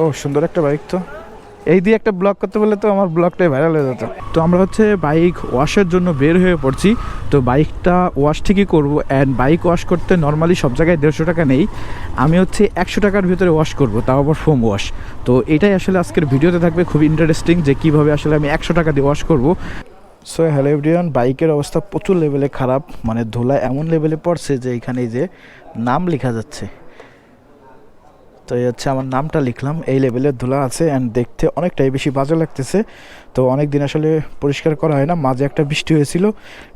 ও সুন্দর একটা বাইক তো। এই দিয়ে একটা ব্লগ করতে বললে তো আমার ব্লগটাই ভাইরাল হয়ে যেত। তো আমরা হচ্ছে বাইক ওয়াশের জন্য বের হয়ে পড়ছি। তো বাইকটা ওয়াশ ঠিকই করব অ্যান্ড বাইক ওয়াশ করতে নর্মালি সব জায়গায় দেড়শো টাকা নেই। আমি হচ্ছে একশো টাকার ভিতরে ওয়াশ করব তাও আবার ফোম ওয়াশ তো এটাই আসলে আজকের ভিডিওতে থাকবে খুব ইন্টারেস্টিং যে কীভাবে আসলে আমি একশো টাকা দিয়ে ওয়াশ করব। সো হ্যালো এভরিওয়ান বাইকের অবস্থা প্রচুর লেভেলে খারাপ। মানে ধুলা এমন লেভেলে পড়ছে যে এখানে যে নাম লেখা যাচ্ছে। তো এই হচ্ছে আমার নামটা লিখলাম, এই লেভেলের ধুলা আছে অ্যান্ড দেখতে অনেকটাই বেশি বাজে লাগতেছে। তো অনেক দিন আসলে পরিষ্কার করা হয় না, মাঝে একটা বৃষ্টি হয়েছিল,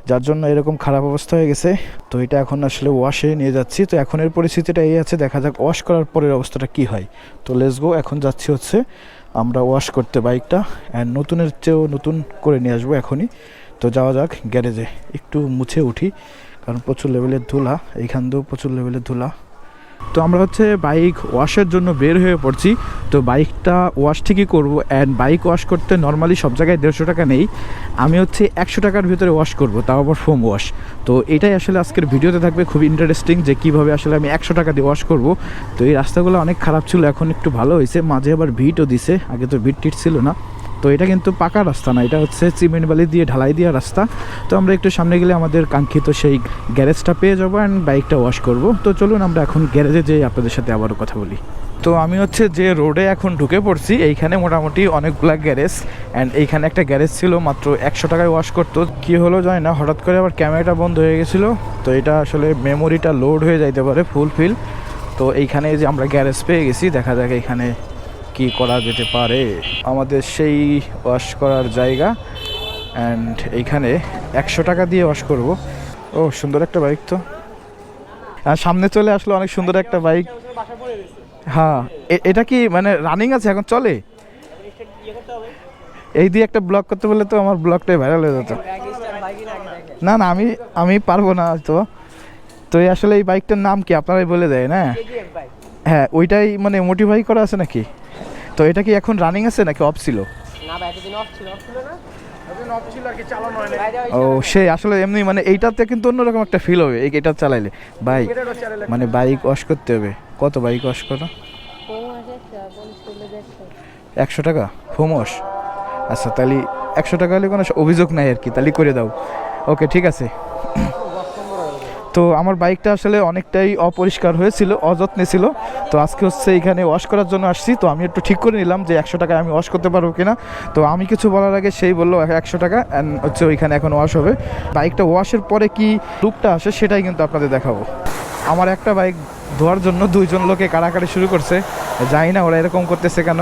যার জন্য এরকম খারাপ অবস্থা হয়ে গেছে। তো এটা এখন আসলে ওয়াশে নিয়ে যাচ্ছি। তো এখন এর পরিস্থিতিটা এই আছে, দেখা যাক ওয়াশ করার পরের অবস্থাটা কি হয়। তো লেটস গো এখন যাচ্ছি হচ্ছে আমরা ওয়াশ করতে বাইকটা অ্যান্ড নতুনের চেয়েও নতুন করে নিয়ে আসব এখনই। তো যাওয়া যাক গ্যারেজে একটু মুছে উঠি, কারণ প্রচুর লেভেলের ধুলা, এইখান দিয়েও প্রচুর লেভেলের ধুলা। তো আমরা হচ্ছে বাইক ওয়াশের জন্য বের হয়ে পড়ছি। তো বাইকটা ওয়াশ ঠিকই করব অ্যান্ড বাইক ওয়াশ করতে নর্মালি সব জায়গায় দেড়শো টাকা নেই। আমি হচ্ছে একশো টাকার ভিতরে ওয়াশ করব, তাও আবার ফোম ওয়াশ তো এটাই আসলে আজকের ভিডিওতে থাকবে, খুব ইন্টারেস্টিং যে কীভাবে আসলে আমি একশো টাকা দিয়ে ওয়াশ করব। তো এই রাস্তাগুলো অনেক খারাপ ছিল, এখন একটু ভালো হয়েছে। মাঝে আবার ভিটও দিছে, আগে তো ভিট টিট ছিল না। তো এটা কিন্তু পাকা রাস্তা না, এটা হচ্ছে সিমেন্ট বালি দিয়ে ঢালাই দেওয়া রাস্তা। তো আমরা একটু সামনে গেলে আমাদের কাঙ্ক্ষিত সেই গ্যারেজটা পেয়ে যাব অ্যান্ড বাইকটা ওয়াশ করব। তো চলুন আমরা এখন গ্যারেজে যেয়ে আপনাদের সাথে আবারও কথা বলি। তো আমি হচ্ছে যে রোডে এখন ঢুকে পড়ছি, এইখানে মোটামুটি অনেকগুলা গ্যারেজ অ্যান্ড এইখানে একটা গ্যারেজ ছিল, মাত্র একশো টাকায় ওয়াশ করতো। কি হলো জানি না, হঠাৎ করে আবার ক্যামেরাটা বন্ধ হয়ে গেছিল। তো এটা আসলে মেমোরিটা লোড হয়ে যাইতে পারে ফুল ফিল তো এইখানে যে আমরা গ্যারেজ পেয়ে গেছি, দেখা যাক এখানে কি করা যেতে পারে? আমাদের সেই ওয়াশ করার জায়গা। অ্যান্ড এইখানে একশো টাকা দিয়ে ওয়াশ করব। ও, সুন্দর একটা বাইক তো। আর সামনে চলে আসলো অনেক সুন্দর একটা বাইক হ্যাঁ এটা কি মানে রানিং আছে? এখন চলে? এই দিয়ে একটা ব্লগ করতে বললে তো আমার ব্লগটাই ভাইরাল হয়ে যেত। না না, আমি আমি পারব না তো। তো আসলে এই বাইকটার নাম কি? আপনারাই বলে দেয়, না? হ্যাঁ ওইটাই মানে মোটিফাই করা আছে নাকি? তো এটা কি এখন রানিং আছে নাকি অফ ছিল? না ভাই এতদিন অফ ছিল অফ ছিল না? ও সেই আসলে এমনি মানে এইটাতে কিন্তু অন্যরকম একটা ফিল হবে এই এটা চালাইলে। বাইক মানে বাইক ওয়াশ করতে হবে। কত বাইক ওয়াশ করো? একশো টাকা? ফোম ওয়াশ আচ্ছা তাহলে একশো টাকা হলে কোনো অভিযোগ নাই আর কি তাহলে করে দাও। ওকে ঠিক আছে। তো আমার বাইকটা আসলে অনেকটাই অপরিষ্কার হয়েছিল, অযত্নে ছিল। তো আজকে হচ্ছে এখানে ওয়াশ করার জন্য আসছি। তো আমি একটু ঠিক করে নিলাম যে একশো টাকায় আমি ওয়াশ করতে পারব কিনা। তো আমি কিছু বলার আগে সেই বলল, একশো টাকা অ্যান্ড হচ্ছে ওইখানে এখন ওয়াশ হবে। বাইকটা ওয়াশের পরে কি লুকটা আসে সেটাই কিন্তু আপনাদের দেখাবো। আমার একটা বাইক ধোয়ার জন্য দুইজন লোকে কাড়াকাড়ি শুরু করছে। জানি না ওরা এরকম করতেছে কেন।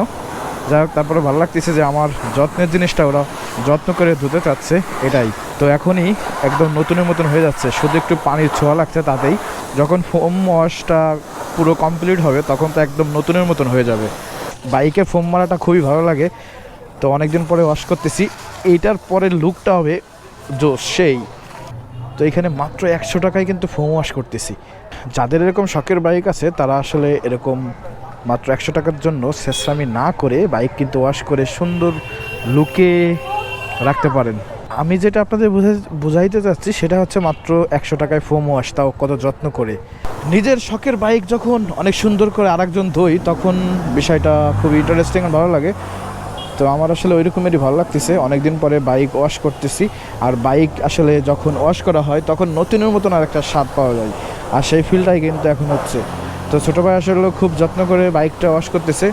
যাই হোক, তারপরে ভালো লাগতেছে যে আমার যত্নের জিনিসটা ওরা যত্ন করে ধুতে চাচ্ছে, এটাই। তো এখনই একদম নতুনের মতন হয়ে যাচ্ছে, শুধু একটু পানির ছোঁয়া লাগছে তাতেই। যখন ফোম ওয়াশটা পুরো কমপ্লিট হবে, তখন তো একদম নতুনের মতন হয়ে যাবে। বাইকে ফোম মারাটা খুবই ভালো লাগে। তো অনেকদিন পরে ওয়াশ করতেছি, এইটার পরের লুকটা হবে জোস সেই। তো এখানে মাত্র একশো টাকায় কিন্তু ফোম ওয়াশ করতেছি। যাদের এরকম শখের বাইক আছে, তারা আসলে এরকম মাত্র একশো টাকার জন্য শেষরামি না করে বাইক কিন্তু ওয়াশ করে সুন্দর লুকে রাখতে পারেন। আমি যেটা আপনাদের বুঝে- বুঝাইতে চাচ্ছি, সেটা হচ্ছে মাত্র একশো টাকায় ফোম ওয়াশ, তাও কত যত্ন করে। নিজের শখের বাইক যখন অনেক সুন্দর করে আরেকজন ধোই, তখন বিষয়টা খুব ইন্টারেস্টিং আর ভালো লাগে। তো আমার আসলে ওই রকমেরই ভালো লাগতেছে। অনেকদিন পরে বাইক ওয়াশ করতেছি, আর বাইক আসলে যখন ওয়াশ করা হয়, তখন নতুনের মতন আর একটা স্বাদ পাওয়া যায়। আর সেই ফিলটাই কিন্তু এখন হচ্ছে। তো ছোটো ভাই আসলে খুব যত্ন করে বাইকটা ওয়াশ করতেছে।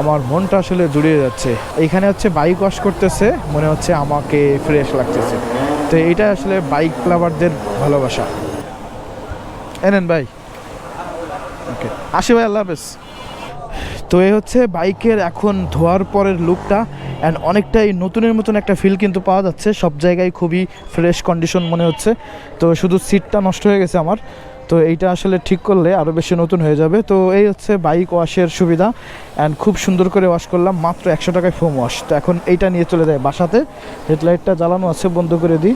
আমার মনটা আসলে জুড়িয়ে যাচ্ছে। এইখানে হচ্ছে বাইক ওয়াশ করতেছে, মনে হচ্ছে আমাকে ফ্রেশ লাগতেছে। তো এইটা আসলে বাইক লাভারদের ভালোবাসা। এনেন ভাই। ওকে আসি ভাই, আল্লাহ হাফেজ। তো এ হচ্ছে বাইকের এখন ধোয়ার পরের লুকটা অ্যান্ড অনেকটাই নতুনের মতন একটা ফিল কিন্তু পাওয়া যাচ্ছে। সব জায়গায় খুবই ফ্রেশ কন্ডিশন মনে হচ্ছে। তো শুধু সিটটা নষ্ট হয়ে গেছে আমার। তো এইটা আসলে ঠিক করলে আরও বেশি নতুন হয়ে যাবে। তো এই হচ্ছে বাইক ওয়াশের সুবিধা। অ্যান্ড খুব সুন্দর করে ওয়াশ করলাম। মাত্র একশো টাকায় ফোম ওয়াশ তো এখন এইটা নিয়ে চলে যায় বাসাতে। হেডলাইটটা জ্বালানো আছে, বন্ধ করে দিই।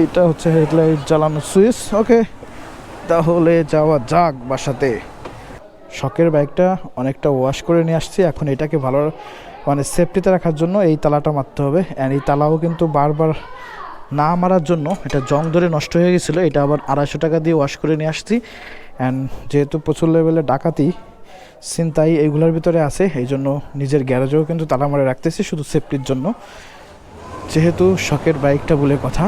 এইটা হচ্ছে হেডলাইট জ্বালানো সুইচ। ওকে, তাহলে যাওয়া যাক বাসাতে। শখের বাইকটা অনেকটা ওয়াশ করে নিয়ে আসছি। এখন এটাকে ভালো মানে সেফটিতে রাখার জন্য এই তালাটা মারতে হবে। অ্যান্ড এই তালাও কিন্তু বারবার না মারার জন্য এটা জং ধরে নষ্ট হয়ে গেছিল। এটা আবার আড়াইশো টাকা দিয়ে ওয়াশ করে নিয়ে আসছি। অ্যান্ড যেহেতু প্রচুর লেভেলে ডাকাতি চিন্তাই এইগুলোর ভিতরে আছে। এই জন্য নিজের গ্যারেজেও কিন্তু তালা মারে রাখতেছি শুধু সেফটির জন্য। যেহেতু শখের বাইকটা বলে কথা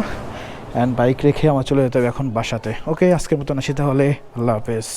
অ্যান্ড বাইক রেখে আমার চলে যেতে হবে এখন বাসাতে। ওকে আজকের মতন আসি তাহলে। আল্লাহ হাফেজ।